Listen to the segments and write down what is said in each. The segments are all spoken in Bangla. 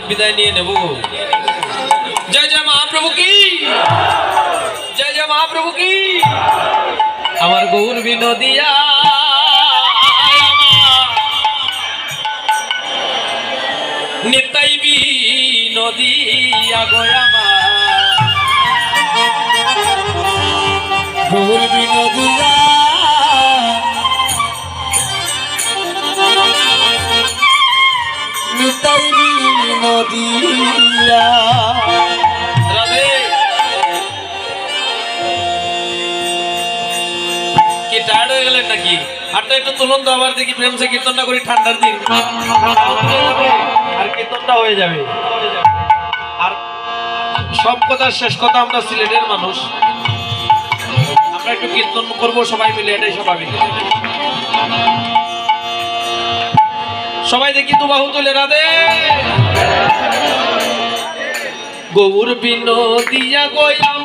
বিদায় নিয়ে নেব। জয় জয় মহাপ্রভু কি? জয় জয় মহাপ্রভু কি? আমার গৌর বিনোদিয়া নিতাই বিনোদিয়া গোয়ামা গৌর বিনোদিয়া আবার দেখি প্রেম সে কীর্তনটা করি, ঠান্ডার দিন। কীর্তনটা হয়ে যাবে। আর সব শেষ কথা আমরা সিলেটের মানুষ। আমরা একটু কীর্তন করব সবাই মিলে, এটাই স্বাভাবিক। সবাই দেখি তো বাহু তুলে, রাধে। গৌর বিনোদিয়া গোয়াম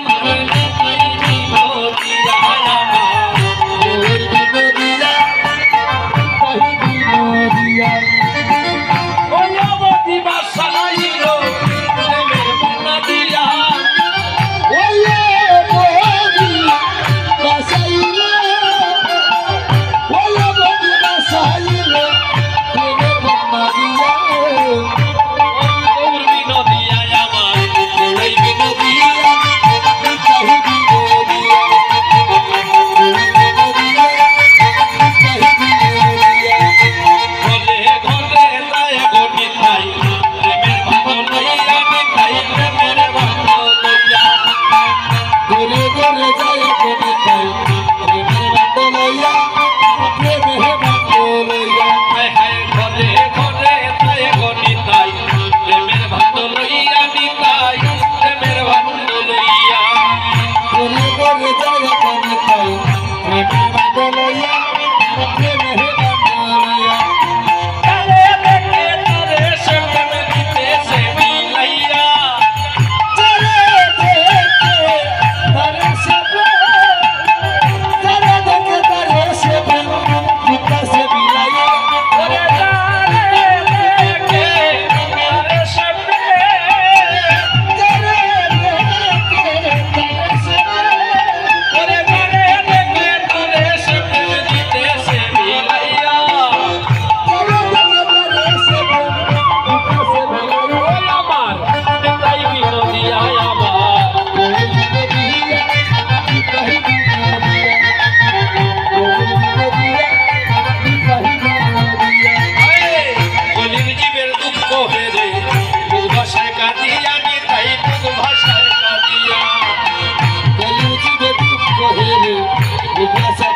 E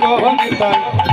bonita.